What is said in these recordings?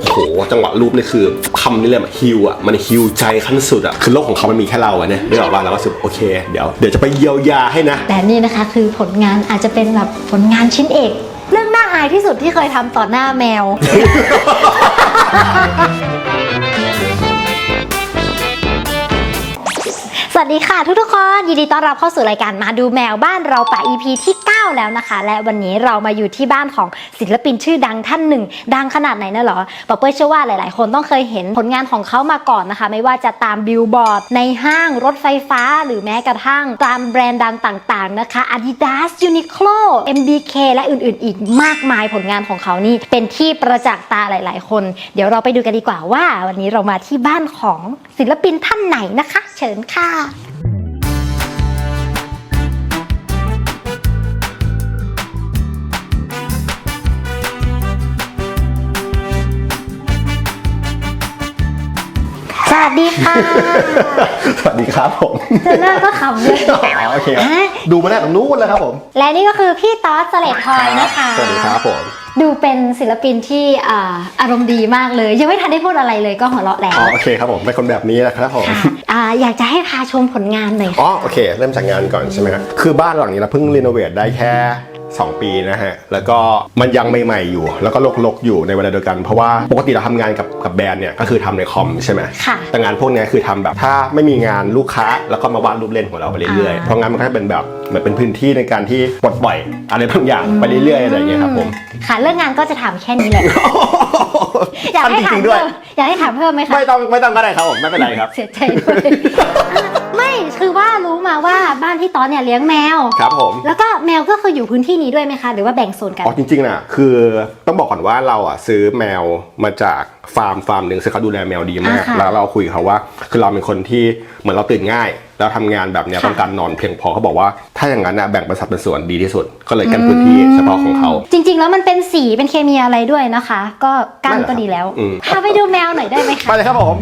โอ้โหจังหวะรูปนี่คือคำนี้เลยแบบฮิวอะมันฮิวใจขั้นสุดอะคือโลกของเขามันมีแค่เราอะเนี่ยไม่ออกว่าเราก็รู้สึกโอเคเดี๋ยวเดี๋ยวจะไปเยียวยาให้นะ แต่นี่นะคะคือผลงานอาจจะเป็นแบบผลงานชิ้นเอก เรื่องน่าอายที่สุดที่เคยทำต่อหน้าแมว วัสดีค่ะทุกทุกๆคนยินดีต้อนรับเข้าสู่รายการมาดูแมวบ้านเราป่า EP ที่ 9 แล้วนะคะ และวันนี้เรามาอยู่ที่บ้านของศิลปินชื่อดังท่านหนึ่ง ดังขนาดไหนนะหรอปอเป้ยเชื่อว่าหลายๆ คนต้องเคยเห็นผลงานของเขามาก่อนนะคะ ไม่ว่าจะตามบิลบอร์ดในห้างรถไฟฟ้า หรือแม้กระทั่งตามแบรนด์ดังต่างๆนะคะ Adidas Uniqlo MBK และอื่นๆ อีกมากมายผลงานของเขานี่เป็นที่ประจักษ์ตาหลาย ๆ คน เดี๋ยวเราไปดูกันดีกว่าว่า วันนี้เรามาที่บ้านของศิลปินท่านไหนนะคะ เชิญค่ะ วัสดีค่ะสวัสดีครับผมเจอหน้าก็ขำเลยอ๋อโอเคครับดูมาได้ตรงนู้นแล้วครับผม และนี่ก็คือพี่ต๊อดเสลดทอยนะคะสวัสดีครับผมดูเป็นศิลปินที่อ่าอารมณ์ดีมากเลย ยังไม่ทันได้พูดอะไรเลยก็หัวเราะแล้วอ๋อโอเคครับผมเป็นคนแบบนี้นะครับผมค่ะอ่าอยากจะให้พาชมผลงานหน่อยอ๋อค่ะโอเค เริ่มจากงานก่อนใช่ไหมครับคือบ้านหลังนี้เราเพิ่งรีโนเวทได้แค่ 2 ปีนะฮะ แล้วก็มันยังใหม่ๆอยู่ แล้วก็ลกๆอยู่ในเวลาเดียวกัน เพราะว่าปกติเราทำงานกับกับแบรนด์เนี่ยก็คือทำในคอมใช่ไหมค่ะแต่งานพวกเนี้ยคือทำแบบถ้าไม่มีงานลูกค้าแล้วก็มาวาดรูปเล่นของเราไปเรื่อยๆอ่าเพราะงั้นมันก็จะเป็นแบบเหมือนเป็นพื้นที่ในการที่ปลดปล่อยอะไรบางอย่างไปเรื่อยๆอะไรอย่างเงี้ยครับผม ค่ะเรื่องงานก็จะถามแค่นี้แหละ อยากให้ทำจถามริงๆด้วยเพิ่มอยากให้ถามเพิ่มไหมคะ ไม่ต้องไม่ต้องก็ได้ครับผมไม่เป็นไรครับเสียใจด้วยไม่คือว่ารู้มาว่าบ้านพี่ต๊อดเนี่ยเลี้ยงแมว ครับผม แล้วก็แมวก็คืออยู่พื้นที่นี้ด้วยไหมคะ หรือว่าแบ่งโซนกัน อ๋อจริงๆน่ะคือต้องบอกก่อนว่าเราอะซื้อแมวมาจากฟาร์มฟาร์มหนึ่งซึ่งเขาดูแลแมวดีมากอ่าค่ะแล้วเราคุยกับเขาว่า คือเราเป็นคนที่เหมือนเราตื่นง่าย แล้วทำงานแบบเนี้ยค่ะ ต้องการนอนเพียงพอเขาบอกว่า ถ้าอย่างนั้นน่ะแบ่งเป็นสัดเป็นส่วนดีที่สุด ก็เลยกันพื้นที่เฉพาะของเขา จริง ๆ แล้วมันเป็นสีเป็นเคมีอะไรด้วยนะคะ ก็กั้นไม่หรอกก็ดีแล้ว อืม พาไปดูแมวหน่อยได้ไหมคะไปเลยครับผม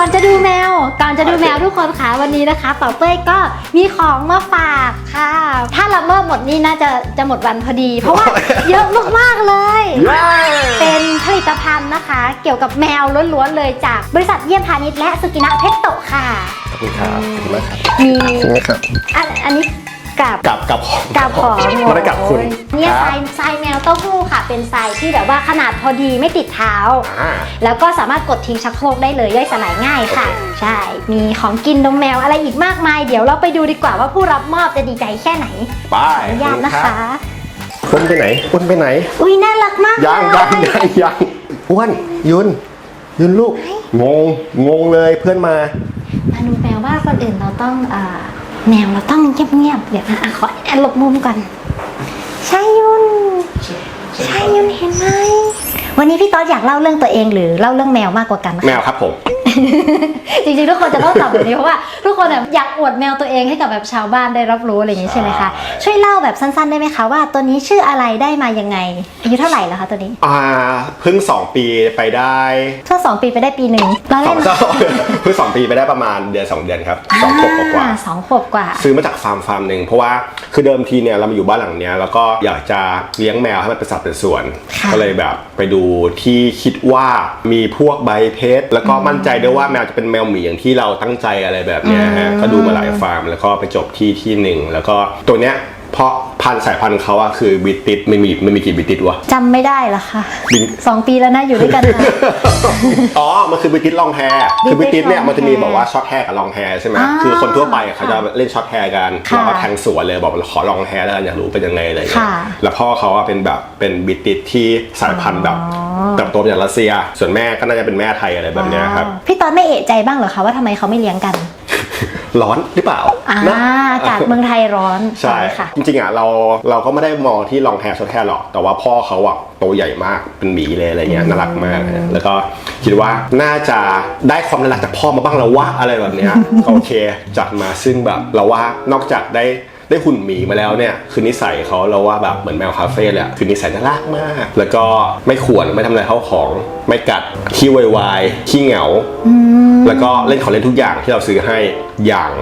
ก่อนจะดูแมว ก่อนจะดูแมวทุกคนคะวันนี้นะคะเป่าเป้ยก็มีของมาฝากค่ะ ถ้าละเมิดหมดนี่น่าจะจะหมดวันพอดี เพราะว่าเยอะมากๆเลยเย้เป็นผลิตภัณฑ์นะคะ เกี่ยวกับแมวล้วนๆเลยจากบริษัทเยี่ยมพาณิชย์และสุกินะเพชโตะค่ะขอบคุณครับขอบคุณมากครับมีขอบคุณมากครับอันอันนี้ กับ กับกับของกับของไม่ได้กับคุณเนี่ยคทรับรายทรายแมวเต้าหู้ค่ะ เป็นทรายที่แบบว่าขนาดพอดีไม่ติดเท้า อ่า แล้วก็สามารถกดทิ้งชักโครกได้เลยย่อยสลายง่ายค่ะโอเคใช่ มีของกินนมแมวอะไรอีกมากมาย เดี๋ยวเราไปดูดีกว่าว่าผู้รับมอบจะดีใจแค่ไหนไปขออนุญาตนะคะ อ้วนไปไหนอ้วนไปไหน อุ้ยน่ารักมากยังเลยังยังยังอ้วนยุน ยุนลูก งง งงเลยเพื่อนมา มาดูแมวว่าคนอื่นเราต้องเอ่อ แมวเราต้องเงียบๆเดี๋ยวนะอะขอแอนหลบมุมก่อนชายยุนชายยุนเห็นไหมวันนี้พี่ต๊อดอยากเล่าเรื่องตัวเองหรือเล่าเรื่องแมวมากกว่ากันคะ แมวครับผม จริงๆ ทุกคนจะต้องตอบแบบนี้เพราะว่าทุกคนแบบอยากอวดแมวตัวเองให้กับแบบชาวบ้านได้รับรู้อะไรอย่างนี้ใช่ไหมคะใช่ช่วยเล่าแบบสั้นๆได้ไหมคะว่าตัวนี้ชื่ออะไรได้มายังไง อายุเท่าไหร่แล้วคะตัวนี้ อ่าเพิ่งสองปีไปได้ช่วงสองปีไปได้ปีหนึ่งเราสเล่องนเจ้าเพิ่งสองปีไปได้ประมาณเดือนสองเดือนครับสองขวบกว่าอ่สองขวบกว่าๆซื้อมาจากฟาร์มฟาร์มหนึ่งเพราะว่าคือเดิมทีเนี่ยเรามาอยู่บ้านหลังเนี้ยแล้วก็อยากจะเลี้ยงแมวให้มันเป็นสัตว์เป็นส่วน ค่ะก็เลยแบบไปดูที่คิดว่ามีพวกใบเพชรแล้วก็มั่นใจด้วยว่าแมวจะเป็นแมวหมีอย่างที่เราตั้งใจอะไรแบบเนี้ยฮะก็ดูมาหลายฟาร์มแล้วก็ไปจบที่ที่หนึ่งแล้วก็ตัวเนี้ย เพราะพันธุ์สายพันธุ์เขาอะคือบิติสไม่มีไม่มีกี่บิติสวะ จำไม่ได้ละค่ะบิน สองปีแล้วนะอยู่ด้วยกันนะอ๋อ มันคือบิติสลองแฮร์คือบิ British ติสเนี่ย long มันจะมี hair บอกว่าช็อตแฮร์กับลองแฮร์ใช่ไหมอ่าคือคนทั่วไปอะเขาจะเล่นช็อตแฮร์กันค่ะเราก็แทงสวนเลยบอกขอลองแฮร์แล้วกันอยากรู้เป็นยังไงอะไรอย่างเงี้ยค่ะแล้วพ่อเขาอะเป็นแบบเป็นบิติสที่สายพันธุ์แบบอ๋อ เติบโตมาจากรัสเซีย ส่วนแม่ก็น่าจะเป็นแม่ไทยอะไรแบบเนี้ยครับอ๋อพี่ตอนไม่เอะใจบ้างเหรอคะว่าทำไมเขาไม่เลี้ยงกัน ร้อนหรือเปล่าอ่านะอากาศเมืองไทยร้อนใช่ค่ะ จริงๆอะเราเราก็ไม่ได้มองที่ลองแฮร์ช็อตแฮร์หรอก แต่ว่าพ่อเขาอะโตวใหญ่มากเป็นหมีเลยอะไรเงี้ยน่ารักมากนะแล้วก็คิดว่าน่าจะได้ความน่ารักจากพ่อมาบ้างแล้ววะอะไรแบบเนี้ยก็โอเคจัดมาซึ่งแบบเราว่านอกจากได้ ได้หุ่นหมีมาแล้วเนี่ยคือนิสัยเขาเราว่าแบบเหมือนแมวคาเฟ่เลยอะคือนิสัยน่ารักมาก แล้วก็ไม่ขวนไม่ทำอะไรเข้าของ ไม่กัดขี้วายวายขี้เหงา แล้วก็เล่นของเล่นทุกอย่างที่เราซื้อให้อย่าง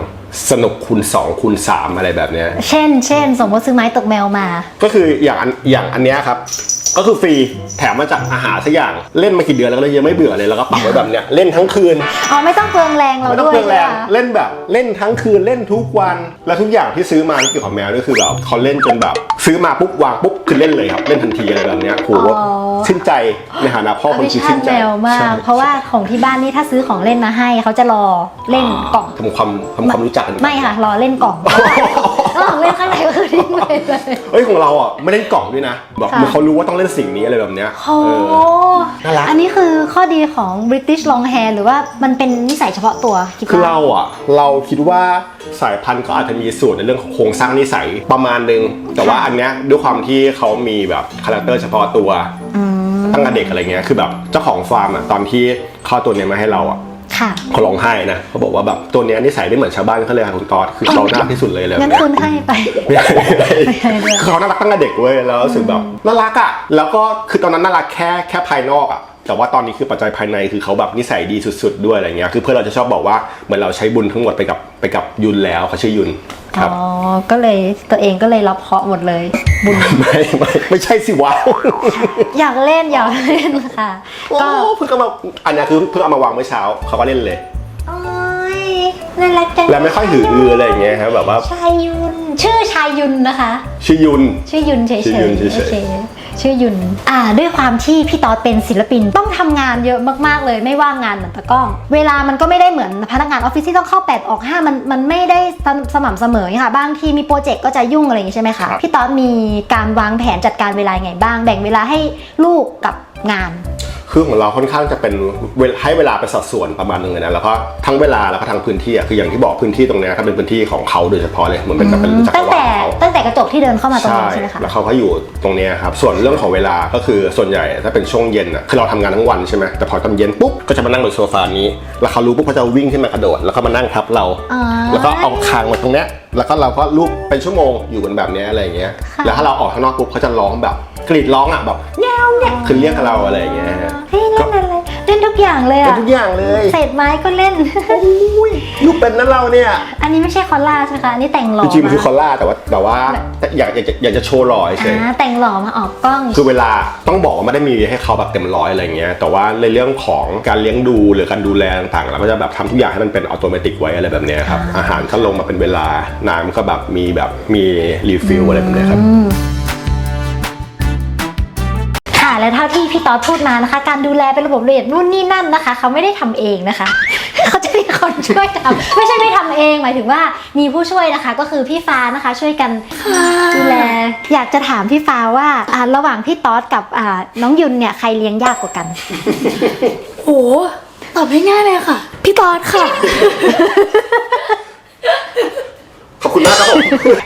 สนุกคูณ2คูณ3อะไรแบบเนี้ยเช่น เช่น สมมติซื้อไม้ตกแมวมา ก็คืออย่างอันอย่างอันเนี้ยครับ ก็คือฟรีแถมมาจากอาหารสักอย่างเล่นมากี่เดือนแล้วก็เลยยังไม่เบื่อเลยแล้วก็ปักไว้แบบเนี้ยเล่นทั้งคืนอ๋อไม่ต้องเปลืองแรงเราไม่ต้องด้วยเปลืองแรงใช่ไหมเล่นแบบเล่นทั้งคืนเล่นทุกวันแล้วทุกอย่างที่ซื้อมาที่เกี่ยวกับแมวนี่คือแบบเขาเล่นจนแบบ ซื้อมาปุ๊บวางปุ๊บคือเล่นเลยครับเล่นทันทีอะไรแบบเนี้ยโหชื่นใจในฐานะพ่อคนไม่คือชาชื่ตินใจ แมวมากใช่เพราะว่าของที่บ้านนี่ถ้าซื้อของเล่นมาให้เขาจะรอเล่นกล่องทำความทำความรู้จักกันไม่ค่ะรอเล่นกล่อง แล้วของเล่นข้างในก็คือทิ้งไปเลย เฮ้ยของเราอะไม่เล่นกล่องด้วยนะแบบค่ะ เหมือนเขารู้ว่าต้องเล่นสิ่งนี้อะไรแบบเนี้ยโอ้เออ น่ารัก อันนี้คือข้อดีของ British Longhair หรือว่ามันเป็นนิสัยเฉพาะตัวคิดคือว่า เราอะเราคิดว่าสายพันธุ์ก็อาจจะมีส่วนในเรื่องของโครงสร้างนิสัยประมาณนึง แต่ว่าอันเนี้ยด้วยความที่เขามีแบบคาแรคเตอร์เฉพาะตัว อืม ตั้งแต่เด็กอะไรเงี้ย คือแบบเจ้าของฟาร์มอะตอนที่เข้าตัวเนี้ยมาให้เราอะ ค่ะ เขาร้องไห้นะเขาบอกว่าแบบตัวเนี้ยนิสัยไม่เหมือนชาวบ้านเขาเลยค่ะคุณตอดคือเขาน่ารักที่สุดเลยเลยงั้นเนี่ยคุณให้ไปไม่ใช่ไม่ใช่ไม่ใช่ด้วย คือเขาน่ารักตั้งแต่เด็กเว้ยแล้วรู้สึกแบบน่ารักอะแล้วก็คือตอนนั้นน่ารักแค่แค่ภายนอกอะ แต่ว่าตอนนี้คือปัจจัยภายในคือเขาแบบนิสัยดีสุด ๆ ด้วยอะไรเงี้ยคือเพื่อนเราจะชอบบอกว่าเหมือนเราใช้บุญทั้งหมดไปกับไปกับยุนแล้วเขาชื่อยุนคอ๋รับอก็เลยตัวเองก็เลยรับเคราะห์หมดเลย บุญไม่ไม่ไม่ใช่สิวะอยากเล่นอยากเล่นค่ะโอ้ก็เพิ่งเอามาอันเนี้ยคือเพิ่งเอามาวางเมื่อเช้าเขาก็เล่นเลยโอ้ย น่ารักจังแล้วไม่ค่อยหืออืออะไรอย่างเงี้ยครับแบบว่าชายยุนชื่อชายยุนนะคะ ชื่อยุน ชื่อยุนเฉยๆชื่อยุนเฉยๆ โอเคชื่อยุนอ่า ด้วยความที่พี่ต๊อดเป็นศิลปินต้องทำงานเยอะมากๆเลยไม่ว่างงานเหมือนตะกล้อง เวลามันก็ไม่ได้เหมือนพนักงานออฟฟิศที่ต้องเข้า8ออก5มันมันไม่ได้สม่ำเสมอค่ะบางทีมีโปรเจกต์ก็จะยุ่งอะไรอย่างงี้ใช่ไหมคะพี่ต๊อดมีการวางแผนจัดการเวลายังไงบ้าง แบ่งเวลาให้ลูกกับงาน คือของเราค่อนข้างจะเป็นเวลให้เวลาเป็นสัดส่วนประมาณหนึงเลยนะแล้วก็ทั้งเวลาแล้วก็ทั้งพื้นที่อะคืออย่างที่บอกพื้นที่ตรงเนี้ยถ้าเป็นพื้นที่ของเขาโดยเฉพาะเลยเหมือนเป็นแบบเป็นจักรตั้งวาแต่ลของเขาตั้งแต่กระจกที่เดินเข้ามาตรงใช่นี้ใช่ไหมคะแล้วเขาก็อยู่ตรงเนี้ยครับส่วนเรื่องของเวลาก็คือส่วนใหญ่ถ้าเป็นช่วงเย็นอะคือเราทำงานทั้งวันใช่ไหมแต่พอตอนเย็นปุ๊บก็จะมานั่งบนโซฟานี้ แล้วเขารู้ปุ๊บเขาจะวิ่งขึ้นมากระโดดแล้วก็มานั่งทับเราอ๋อแล้วก็เอาคางมาตรงเนี้ยแล้วก็เราก็ลูกเป็นชั่วโมงอยู่กันแบบเนี้ยอะไรอย่างเงี้ยค่ะแล้วถ้าเราออกข้างนอกปุ๊บเขาจะร้องแบบกรีดร้องอะแบบแง่ วแง่วคือเรียกเราอะไรอย่างเงี้ยฮะเฮ้ยเล่นอะไรเล่นทุกอย่างเลยเป็นอะทุกอย่างเลยเศษไม้ก็เล่น อุ้ยลูกเป็นนั่นเราเนี่ยอันนี้ไม่ใช่คอลลาใช่ไหมคะอันนี้แต่งหล่อจริงๆมันคือคมาอลล่าแต่ว่าแต่ว่าอยากอยากจะอยากจะโชว์หล่อเฉย อ่าแต่งหล่อมาออกกล้อง คือเวลาต้องบอกว่าไม่ได้มีให้เขาแบบเต็มร้อยอะไรเงี้ย แต่ว่าในเรื่องของการเลี้ยงดูหรือการดูแลต่างๆเราก็จะแบบทำทุกอย่างให้มันเป็นอัตโนมัติไว้อะไรแบบเนี้ยครับ อาหารก็ลงมาเป็นเวลา น้ำก็แบบมีแบบมีรีฟิลอะไรแบบเนี้ยครับค่ะ และเท่าที่พี่ต๊อดพูดมานะคะ การดูแลเป็นระบบละเอียดนู่นนี่นั่นนะคะ เขาไม่ได้ทำเองนะคะ เขาจะมีคนช่วยทำไม่ใช่ไม่ทำเอง หมายถึงว่ามีผู้ช่วยนะคะ ก็คือพี่ฟ้านะคะ ช่วยกันดูแล อยากจะถามพี่ฟ้าว่าอ่าระหว่างพี่ต๊อดกับอ่าน้องยุนเนี่ยใครเลี้ยงยากกว่ากันโหตอบง่ายๆเลยค่ะ พี่ตอดค่ะ ขอบคุณมากครับผม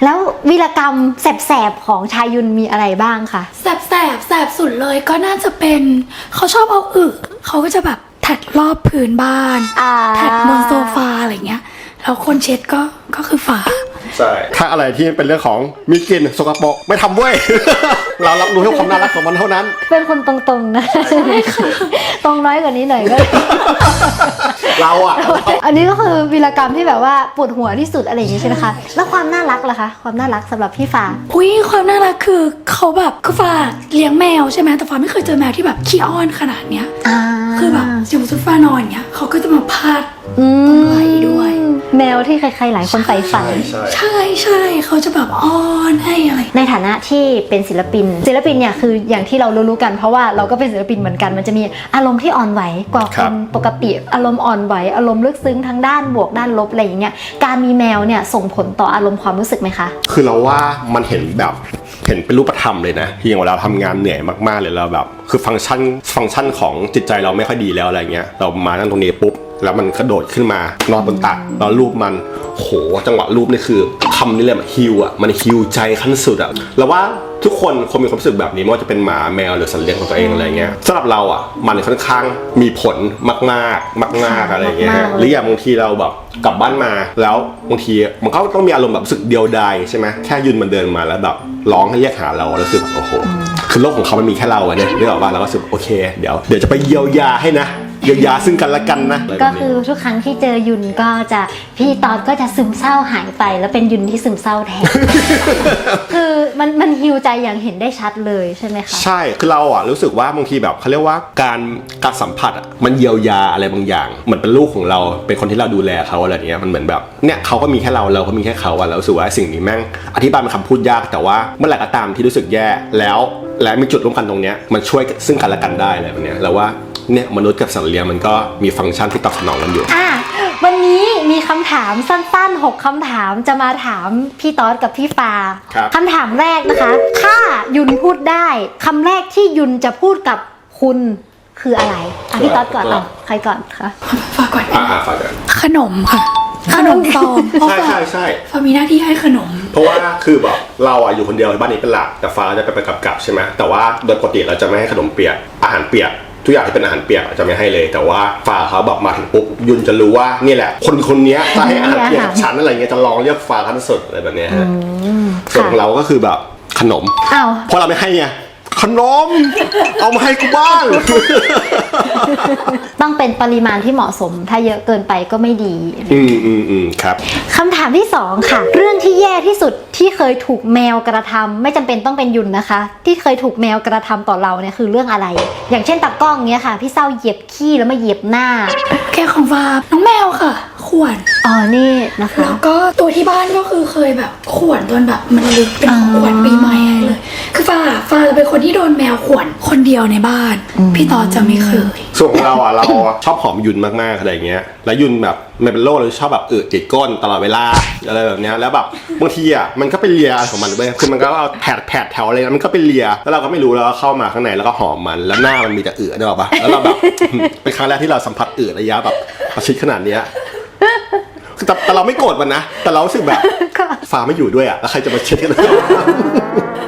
แล้ววีรกรรมแสบๆของชายยุนมีอะไรบ้างคะแสบแสบแสบสุดเลยก็น่าจะเป็น เขาชอบเอาอึเขาก็จะแบบแท็ดรอบพื้นบ้านอ่าแท็ดบนโซฟาอะไรเงี้ยแล้วคนเช็ดก็ก็คือฝา ใช่ ถ้าอะไรที่เป็นเรื่องของมีกลิ่นสกปรกไม่ทำเว้ย เรารับรู้ให้ความน่ารักของมันเท่านั้น เป็นคนตรงๆนะ ตรงน้อยกว่านี้หน่อยก็ เราอะอันนี้ก็คือวีรกรรมที่แบบว่าปวดหัวที่สุดอะไรอย่างนี้ใช่ไหมคะ แล้วความน่ารักล่ะคะ ความน่ารักสำหรับพี่ฟ้า อุ้ยความน่ารักคือเขาแบบคือฟ้าเลี้ยงแมวใช่ไหมแต่ฟ้าไม่เคยเจอแมวที่แบบขี้อ้อนขนาดเนี้ยอ่าคือแบบสมมติฟ้านอนเงี้ยเขาก็จะมาพาดอืม ไหลด้วย แมวที่ใครๆหลายคนใฝ่ฝัน ใช่ใช่ใช่เขาจะแบบอ้อนให้อะไรในฐานะที่เป็นศิลปิน ศิลปินเนี่ยคืออย่างที่เรารู้ๆกันเพราะว่าเราก็เป็นศิลปินเหมือนกันมันจะมีอารมณ์ที่อ่อนไหวกว่าคครับนปกติ อารมณ์อ่อนไหวอารมณ์ลึกซึ้งทั้งด้านบวกด้านลบอะไรอย่างเงี้ยการมีแมวเนี่ยส่งผลต่ออารมณ์ความรู้สึกไหมคะ คือเราว่ามันเห็นแบบเห็นเป็นรูปธรรมเลยนะที่อย่างเวลาเราทำงานเหนื่อยมากๆเลยเราแบบ คือฟังก์ชันฟังก์ชันของจิตใจเราไม่ค่อยดีแล้วอะไรเงี้ยเรามานั่งตรงนี้ปุ๊บ แล้วมันกระโดดขึ้นมานอนบนตักแล้วรูปมันโหจังหวะรูปนี่คือคำนี้เลยมันฮิวอะมันฮิวใจขั้นสุดอะแล้วว่าทุกคนคงมีความรู้สึกแบบนี้ไม่ว่าจะเป็นหมาแมวหรือสัตว์เลี้ยงของตัวเองอะไรเงี้ยสำหรับเราอะมันค่อนข้างมีผลมากๆมากๆอะไรเงี้ยมากๆเลยหรืออย่างบางทีเราแบบกลับบ้านมาแล้วบางทีมันก็ต้องมีอารมณ์แบบรู้สึกเดียวดายใช่ไหมแค่ยืนมันเดินมาแล้วแบบร้องให้เรียกหาเราแล้วรู้สึกแบบโอ้โหคือโลกของเขามันมีแค่เราอะเนี่ยนึกออกว่าเราก็รู้สึกโอเค เดี๋ยวเดี๋ยวจะไปเยียวยาให้นะ เยียวยาซึ่งกันและกันนะะไรแบบนี้ก็คือทุกครั้งที่เจอยุนก็จะพี่ตอนก็จะซึมเศร้าหายไป แล้วเป็นยุนที่ซึมเศร้าแทน คือมันมันฮิวใจอย่างเห็นได้ชัดเลยใช่ไหมคะ ใช่ คือเราอะรู้สึกว่าบางทีแบบเขาเรียกว่าการการสัมผัสอะมันเยียวยาอะไรบางอย่างเหมือนเป็นลูกของเราเป็นคนที่เราดูแลเขาอะไรอย่างเงี้ยมันเหมือนแบบเนี่ยเขาก็มีแค่เราเราก็มีแค่เขาอะเรารู้สึกว่าสิ่งนี้แม่งอธิบายเป็นคำพูดยากแต่ว่าเมื่อไหร่ก็ตามที่รู้สึกแย่แล้ว และมีจุดร่วมกันตรงเนี้ยมันช่วยซึ่งกันและกันได้อะไรแบบเนี้ยแล้วว่าเนี่ยมนุษย์กับสัตว์เลี้ยงมันก็มีฟังก์ชันที่ตอบสนองกันอยู่ อะวันนี้มีคำถามสั้นๆ 6คำถามจะมาถามพี่ต๊อดกับพี่ฟาครับ คำถามแรกนะคะ ถ้ายุนพูดได้คำแรกที่ยุนจะพูดกับคุณคืออะไรอะพี่ต๊อดก่อนอะใครก่อนคะ ฝากก่อน อ่าฝากกันขนมค่ะ ขนมซองเพราะใช่ฝาใช่ใช่ฝามีหน้าที่ให้ขนม เพราะว่าคือแบบเราอะอยู่คนเดียวบ้านนี้เป็นหลักแต่ฟ้าจะไปไปกับกับๆใช่ไหมแต่ว่าโดยปกติเราจะไม่ให้ขนมเปียกอาหารเปียกทุกอย่างที่เป็นอาหารเปียกจะไม่ให้เลย แต่ว่าฟ้าเขาแบบมาถึงปุ๊บยุนจะรู้ว่านี่แหละ คนคนเนี้ยจะให้อาหารเปียกกับฉันอะไรเงี้ยจะลองเรียกฟ้าขั้นสุดอะไรแบบเนี้ยฮะส่วนของเราก็คือแบบขนมอ้าวเพราะเราไม่ให้ไง ขนม เอามาให้กูบ้าง ต้องเป็นปริมาณที่เหมาะสม ถ้าเยอะเกินไปก็ไม่ดี อืมอืมอืมครับ คำถามที่สองค่ะ เรื่องที่แย่ที่สุดที่เคยถูกแมวกระทำไม่จำเป็นต้องเป็นยุนนะคะ ที่เคยถูกแมวกระทำต่อเราเนี่ยคือเรื่องอะไร อย่างเช่นตากล้องเนี้ยค่ะ พี่เศร้าเหยียบขี้แล้วมาเหยียบหน้า แค่ของฟาน้องแมวค่ะ ข่วนอ๋อนี่นะคะ แล้วก็ตัวที่บ้านก็คือเคยแบบข่วนจนแบบมันลึกเป็นข่วนปีใหม่ให้เลย คือฟาฟาจะเป็นคนที่โดนแมวข่วนคนเดียวในบ้าน พี่ต่อจะไม่เคย ส่วนของเราอะเราชอบหอมยุนมากๆอะไรอย่างเงี้ย แล้วยุนแบบมันเป็นโรคเราชอบแบบเออติดก้นตลอดเวลาอะไรแบบเนี้ยแล้วแบบบางทีอะมันก็ไปเลียของมันเว้ยคือมันก็เอาแผดแผดแถวอะไรนะมันก็ไปเลียแล้วเราก็ไม่รู้แล้วก็เข้ามาข้างในแล้วก็หอมมันแล้วหน้ามันมีแต่เอือได้ปะแล้วเราแบบเป็นครั้งแรกที่เราสัมผัสเอือระยะแบบประชิดขนาดเนี้ยคือ แต่แต่เราไม่โกรธมันนะ แต่เรารู้สึกแบบค่ะฟ้าไม่อยู่ด้วยอะแล้วใครจะมาเช็ดกัน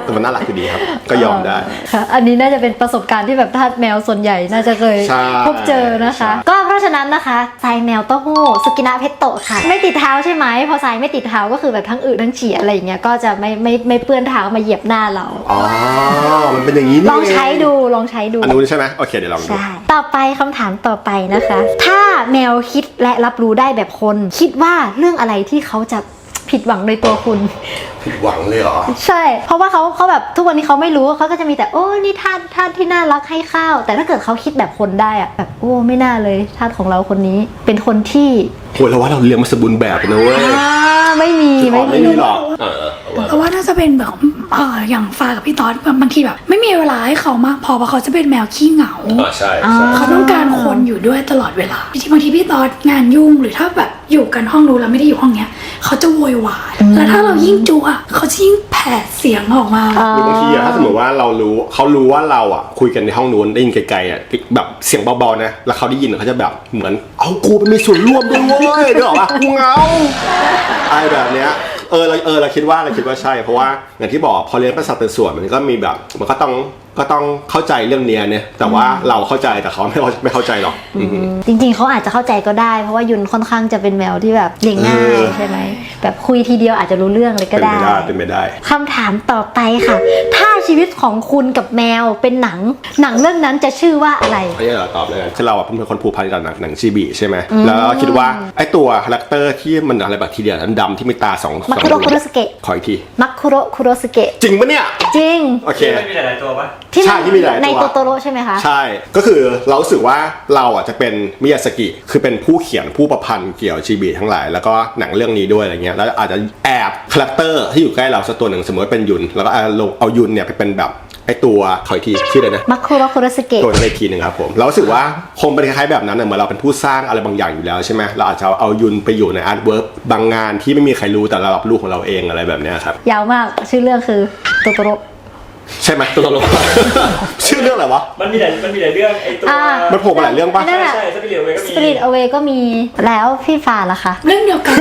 แต่มันน่ารักอยู่ดีครับ ก็ยอมได้ ค่ะ อันนี้น่าจะเป็นประสบการณ์ที่แบบทาสแมวส่วนใหญ่น่าจะเคยใช่พบเจอนะคะ ใช่ ก็เพราะฉะนั้นนะคะทรายแมวเต้าหู้สกินะเพชโตะค่ะ ไม่ติดเท้าใช่ไหมพอทรายไม่ติดเท้าก็คือแบบทั้งอึทั้งเฉียอะไรอย่างเงี้ยก็จะไม่ไม่ไม่เปื้อนเท้ามาเหยียบหน้าเรา อ๋อ มันเป็นอย่างนี้นี่ลองใช้เดูลองใช้ดู อันนู้นใช่ไหมโอเคเดี๋ยวลองดู ใช่ ต่อไปคำถามต่อไปนะคะ ถ้าแมวคิดและรับรู้ได้แบบคน คิดว่าเรื่องอะไรที่เขาจะผิดหวังในตัวคุณ ผิดหวังเลยเหรอ ใช่ เพราะว่าเขาเขาแบบทุกวันนี้เขาไม่รู้เขาก็จะมีแต่โอ้นี่ทาสทาสที่น่ารักให้ข้าว แต่ถ้าเกิดเขาคิดแบบคนได้อะแบบโอ้ไม่น่าเลยทาสของเราคนนี้ เป็นคนที่โหเราว่าเราเลี้ยงมาสมบูรณ์แบบนะเว้ยอ่าไม่มีไม่ไม่มีมีหรอกเออเอาเพราะว่าน่าจะเป็นแบบเอออย่างฟากับพี่ต๊อดบางทีแบบ ไม่มีเวลาให้เขามากพอเพราะเขาจะเป็นแมวขี้เหงา อ่าใช่ใช่ เขาต้องการคน อยู่ด้วยตลอดเวลาบางทีบางทีพี่ต๊อดงานยุ่งหรือถ้าแบบอยู่กันห้องนู้นแล้วไม่ได้อยู่ห้องเนี้ยเขาจะโวยวายแล้วถ้าเรายิ่งจูอะเขาจะยิ่งแผดเสียงออกมาอ่าหรือบางทีอะถ้าสมมติว่าเรารู้เขารู้ว่าเราอะคุยกันในห้องนู้นได้ยินไกลๆอะแบบเสียงเบาๆนะแล้วเขาได้ยินเขาจะแบบเหมือนเอากูไปมีส่วนร่วมด้วยเว้ยนึกออกปะกูเหงาอะไรแบบเนี้ยเออเราเออเราคิดว่าเราคิดว่าใช่ เพราะว่าอย่างที่บอกพอเลี้ยงเป็นสัตว์เป็นส่วนมันก็มีแบบมันก็ต้อง ก็ต้องเข้าใจเรื่องเนี้ยเนี่ยแต่ว่าเราเข้าใจแต่เขาไม่เข้าไม่เข้าใจหรอกอือฮึ จริงๆเขาอาจจะเข้าใจก็ได้ เพราะว่ายุนค่อนข้างจะเป็นแมวที่แบบเลี้ยงง่าเอยอ ใช่ไหมแบบคุยทีเดียวอาจจะรู้เรื่องเลยก็เป็นได้ไปได้เป็นไปได้ คำถามต่อไปค่ะ ถ้า ชีวิตของคุณกับแมวเป็นหนัง หนังเรื่องนั้นจะชื่อว่าอะไรอันนี้เราตอบเลยกันคือเราอะเป็นคนผูกพันกับหนังหนังชีบีใช่ไหมแล้วเราคิดว่าไอ้ตัวคาแรคเตอร์ที่มันอะไรแบบทีเดียวดำๆที่มีตาสองสมัองคุโรดวงคุโรสเกะขออีกทีมักคุโรคุโรสเกะจริงปะเนี่ย จริงโอเคที่ไม่มีหลายๆตัวปะที่ใช่ที่มีหลายตัวในโตโตโรใช่ไหมคะใช่ก็คือเรารู้สึกว่าเราอะจะเป็นมิยาสกิคือเป็นผู้เขียนผู้ประพันธ์เกี่ยวกับชีบีทั้งหลาย แล้วก็หนังเรื่องนี้ด้วยอะไรเงี้ยแล้วอาจจะแอบคาแรคเตอร์ที่อยู่ใกล้เราสักตัวหนึ่งสมมติว่าเป็นยุนแล้วก็เอาลงเอายุนเนี่ยไปเป็นแบบไอตัวขออีกทีชื่ออะไรนะ มักคุโรคุโรสเกะ ตัวนั้นอีกทีหนึ่งครับผมเรารู้สึกว่าคงเป็นคล้ายๆแบบนั้นน่ะเหมือนเราเป็นผู้สร้างอะไรบางอย่างอยู่แล้วใช่ไหมเราอาจจะเอายุนไปอยู่ในอาร์ตเวิร์บางงานที่ไม่มีใครรู้แต่เรารับรู้ของเราเองอะไรแบบเนี้ยครับ ยาวมากชื่อเรื่องคือโตโตโร ใช่ไหมตัวตลก ชื่อเรื่องอะไรวะ มันมีหลายมันมีหลายเรื่องไอตัวอ่า มันโผล่มาหลายเรื่องปะนั่นใช่แหละใช่สปิริตเวก็สมีปิริตอเวก็มีแล้วพี่ฟ้าล่ะคะ เรื่องเดียวกัน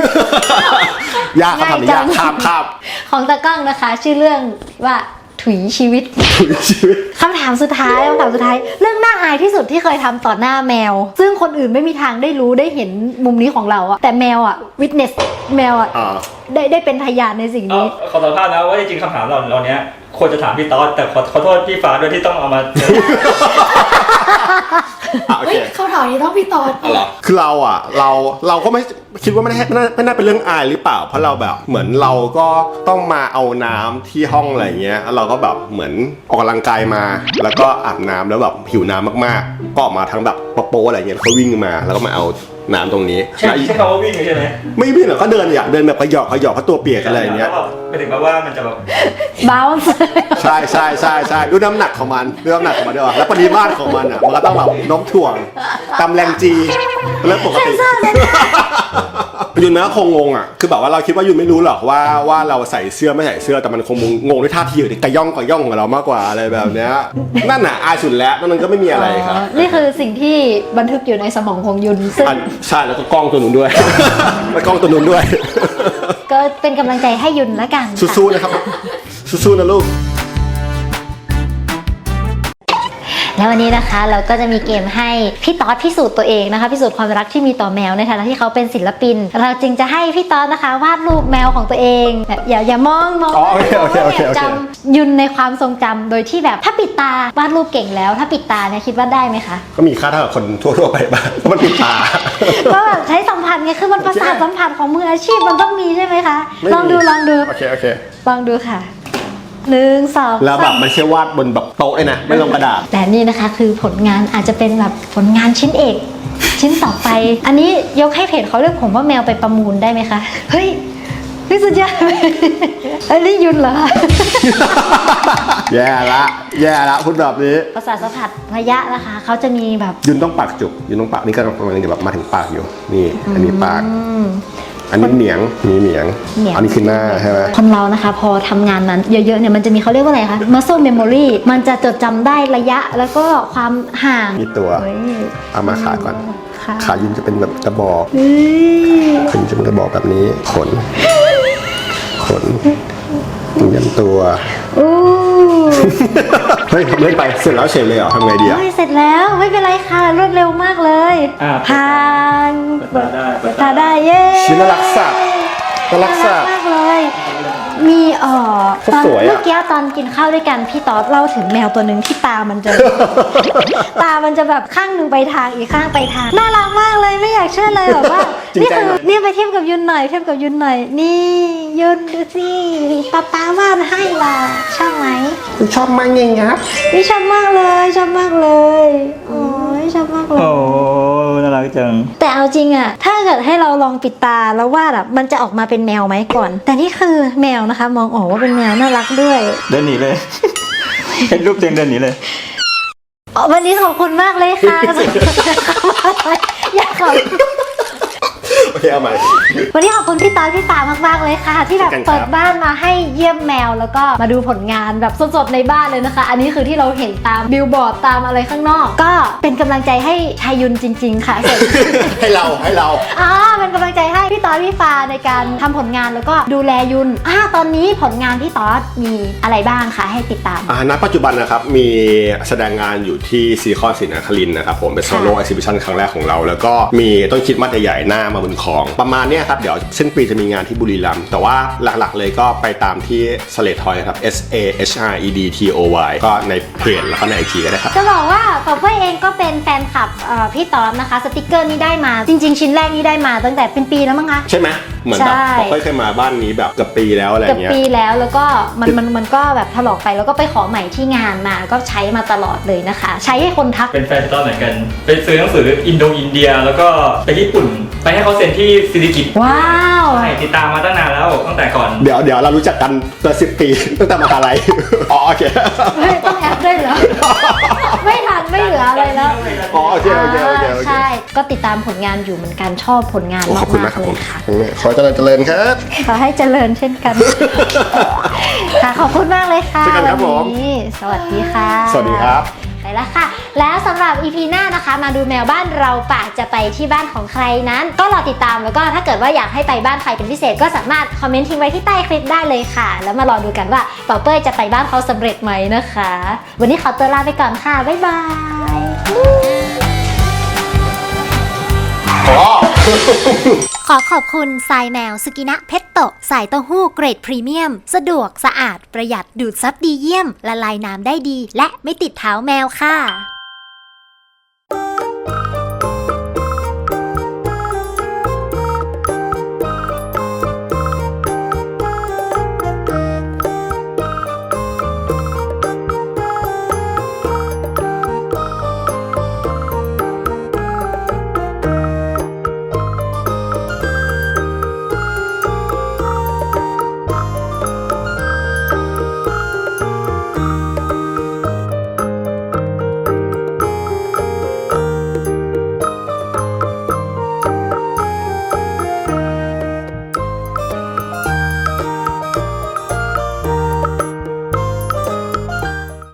ยากครับทำนี้ยากง่ายจัง ข้ามข้าม ของตากล้องนะคะ ชื่อเรื่องว่า ถุยชีวิต ถุยชีวิตคำถามสุดท้ายคำถามสุดท้าย เรื่องน่าอายที่สุดที่เคยทำต่อหน้าแมว ซึ่งคนอื่นไม่มีทางได้รู้ได้เห็นมุมนี้ของเราอะแต่แมวอะวิทเนสแมวอะอ่าได้ได้เป็นพยานในสิ่งเอานี้ขอสารภาพนะว่าจริงๆคำถามเราเราเนี้ยควรจะถามพี่ต๊อดแต่ขอขอโทษพี่ฟ้าด้วยที่ต้องเอามาเจ ออะโอเฮ้เคยเขาถามนี้ต้องพี่ตอนอ๋อเหรอ คือเราอะเราเราก็ไม่คิดว่าไม่ได้ไม่น่าไม่น่าเป็นเรื่องอายหรือเปล่า เพราะเราแบบเหมือนเราก็ต้องมาเอาน้ำที่ห้องอะไรเงี้ยแล้วเราก็แบบเหมือนออกกำลังกายมา แล้วก็อาบน้ำแล้วแบบหิวน้ำมากๆ ก็ออกมาทั้งแบบโป๊ะๆอะไรเงี้ยแล้วก็วิ่งมาแล้วก็มาเอาน้ำตรงนี้ใช่ใช่คำว่าวิ่งเลยใช่ไหมไม่วิ่งหรอกก็เดินอยากเดินแบบขยอกขยอกเพราะตัวเปียกอะไรอย่างเงี้ย แล้วแบบไปถึงแบบว่ามันจะแบบ บ้า ใช่ใช่ใช่ใช่ดูน้ำหนักของมันดูน้ำหนักของมันด้วยว่ะแล้วปริมาตรของมันอะมันก็ต้องแบบโน้มถ่วงตำแรงจีเรื่องปกติยุนแม้ก็คงงงอะคือแบบว่าเราคิดว่ายุนไม่รู้หรอกว่าว่าเราใส่เสื้อไม่ใส่เสื้อแต่มันคงงงด้วยท่าทีหรือกระย่องกระย่องของเรามากกว่าอะไรแบบเนี้ยนั่นน่ะอายสุดแล้วนั่นมันก็ไม่มีอะไรครับนี่คือสิ่งที่บันทึกอยู่ในสมองของยุนซึ่งอันใช่แล้วก็กล้องตัวนู้นด้วยแล้วกล้องตัวนู้นด้วย ก็เป็นกำลังใจให้ยุนละกันค่ะสู้ๆนะครับสู้ๆนะลูก แล้ววันนี้นะคะเราก็จะมีเกมให้พี่ต๊อดพิสูจน์ตัวเองนะคะพิสูจน์ความรักที่มีต่อแมวในฐานะที่เขาเป็นศิลปิน เราจึงจะให้พี่ต๊อดนะคะวาดรูปแมวของตัวเองแบบอย่าอย่ามองมองอ๋อโอเคโอเคโอเคโอเค จำยุนในความทรงจำโดยที่แบบถ้าปิดตาวาดรูปเก่งแล้ว ถ้าปิดตาเนี่ยคิดว่าได้ไหมคะก็มีค่าเท่ากับคนทั่วๆไปบ้างเพราะมันปิดตา ก็แบบใช้สัมผัสไงคือมันประสาทสัมผัสของมืออาชีพมันต้องมีใช่ไหมคะไม่ลองดูมีลองดูโอเคโอเค ลองดูค่ะ หนึ่งสองแล้วแบสาบมมันเชื่อวาดบนแบบโต๊ะเลยนะ ไม่ลงกระดาษ แต่นี่นะคะคือผลงานอาจจะเป็นแบบผลงานชิ้นเอก ชิ้นต่อไป อันนี้ยกให้เพจเขาเลือกผมว่าแมวไปประมูลได้ไหมคะ เฮ้ยพี่สุดยอดอันนี้ยุนเหรอ แย่ละ แย่ละพูดแบบนี้ ประสาทสัมผัสระยะนะคะ เขาจะมีแบบ ยุนต้องปากจุก ยุนต้องปากนี่ก็กำลังจะแบบมาถึงปากอยู่ นี่ อันนี้ปาก อืมอันนี้เหนียงนี่เหนียง เหนียง อันนี้คือหน้าใช่ไหม คนเรานะคะ พอทำงานนั้นเยอะๆเนี่ยมันจะมีเขาเรียกว่าอะไรคะ muscle memory มันจะจดจำได้ระยะแล้วก็ความห่างมีตัว เฮ้ยเอามาขาก่อน ค่ะขายุนจะเป็นแบบกระบอกเฮ้ยขายุนจะเป็นกระบอกแบบนี้ ขน ขนยันตัวอู้ เฮ้ยเล่นไปเสร็จแล้วเฉยเลยเหรอทำไงดีอะเฮ้ยเสร็จแล้วไม่เป็นไรค่ะรวดเร็วมากเลยอ่าผ่านเปิดตาได้เปิดตาตาได้เย้ ชิ้นน่ารักสัตว์น่ารักสัตว์มากเลย มีเอ่อเขาตอนสวยอะ เมื่อกี้ตอนกินข้าวด้วยกันพี่ต๊อดเล่าถึงแมวตัวหนึ่งที่ตามันจะ ตามันจะแบบข้างหนึ่งไปทางอีกข้างไปทาง น่ารักมากเลยไม่อยากเชื่อเลยแบบว่า จริงนี่ใจคือหน่อยเนี่ยไปเทียบกับยุนหน่อยเทียบกับยุนหน่อย นี่ยุนดูสิป๊าป๊าวาดให้ล่ะชอบไหม ชอบมากเงี้ยครับ นี่ชอบมากเลยชอบมากเลยโอ้ยชอบมากเลย โอ้น่ารักจัง แต่เอาจริงอะถ้าเกิดให้เราลองปิดตาแล้ววาดอะมันจะออกมาเป็นแมวไหมก่อน แต่นี่คือแมวนะคะ มองออกว่าเป็นแมวน่ารักด้วย เดินหนีเลย เห็นรูปเตียงเดินหนีเลยอ๋อวันนี้ขอบคุณมากเลยค่ะ อยากขอบ โอเคเอาใหม่ วันนี้ขอบคุณพี่ตอยพี่ตามากๆเลยค่ะ ที่แบบเช่นกันครับเปิดบ้านมาให้เยี่ยมแมว แล้วก็มาดูผลงานแบบสดๆในบ้านเลยนะคะ อันนี้คือที่เราเห็นตามบิลบอร์ดตามอะไรข้างนอก ก็เป็นกำลังใจให้ชายุนจริง ๆ ค่ะส่วน ให้เราให้เรา อ่าเป็นกำลังใจให้พี่ต๊อดพี่ฟ้าในการทำผลงานแล้วก็ดูแลยุนอ่าตอนนี้ผลงานพี่ต๊อดมีอะไรบ้างคะให้ติดตาม อ่าณปัจจุบันนะครับ มีแสดงงานอยู่ที่ซีคอนสินครินทร์นะครับผมเป็นโซโล่ค่ะเอ็กซิบิชันครั้งแรกของเรา แล้วก็มีต้นคิดมัดใหญ่ๆหน้ามาบนคลองประมาณเนี้ยครับ เดี๋ยวสิ้นปีจะมีงานที่บุรีรัมย์แต่ว่าหลักๆเลยก็ไปตามที่สเลททอยครับ S A H R E D T O Y ก็ในเพจแล้วก็ในไอจีก็ได้ครับจะบอกว่าปอเป้ยเองก็เป็นแฟนคลับเอ่อพี่ต๊อดนะคะ สติกเกอร์นี้ได้มาจริง ๆ ชิ้นแรกนี้ได้มาตั้งแต่เป็นปีแล้วมั้งคะใช่ไหมเหมือนแบบใช่ผมเคยมาบ้านนี้แบบเกือบปีแล้วอะไรเกือบเงี้ยปีแล้วแล้วก็มันมันมันก็แบบถลอกไปแล้วก็ไปขอใหม่ที่งานมาก็ใช้มาตลอดเลยนะคะ ใช้ให้คนทักเป็นแฟนตอนเหมือนกัน ไปซื้อหนังสืออินโดอินเดีย แล้วก็ไปญี่ปุ่น ไปให้เขาเซ็นที่ซิลิกิตว้าว ใช่ติดตามมาตั้งนานแล้วตั้งแต่ก่อน เดี๋ยวเดี๋ยวเรารู้จักกันเกินสิบปี ตั้งแต่มหาลัยอ๋อโอเคเฮ้ยต้องแอปด้วยเหรอ ไม่ทันไม่เหลืออะไรแล้วอ๋อโอเคโอเคโอเคโอเคใช่ ก็ติดตามผลงานอยู่เหมือนกันชอบผลงานโอ้มากขอบคุณมากๆครับเลผมยค่ะ ขอเจริญเจริญครับ ขอให้เจริญเช่นกัน ค่ะขอบคุณมากเลยค่ะเช่นกันครับผม วันนี้สวัสดีค่ะ สวัสดีครับ ไปแล้วค่ะ แล้วสำหรับ EP หน้านะคะ มาดูแมวบ้านเราป่าจะไปที่บ้านของใครนั้น ก็รอติดตามแล้วก็ถ้าเกิดว่าอยากให้ไปบ้านใครเป็นพิเศษก็สามารถคอมเมนต์ทิ้งไว้ที่ใต้คลิปได้เลยค่ะ แล้วมารอดูกันว่าเป่าเป้ยจะไปบ้านเขาสำเร็จไหมนะคะ วันนี้ขอตัวลาไปก่อนค่ะบ๊ายบายขอขอบคุณทรายแมวสกินะเพชโตะสายเต้าหู้เกรดพรีเมียม สะดวกสะอาดประหยัดดูดซับดีเยี่ยม ละลายน้ำได้ดี และไม่ติดเท้าแมวค่ะ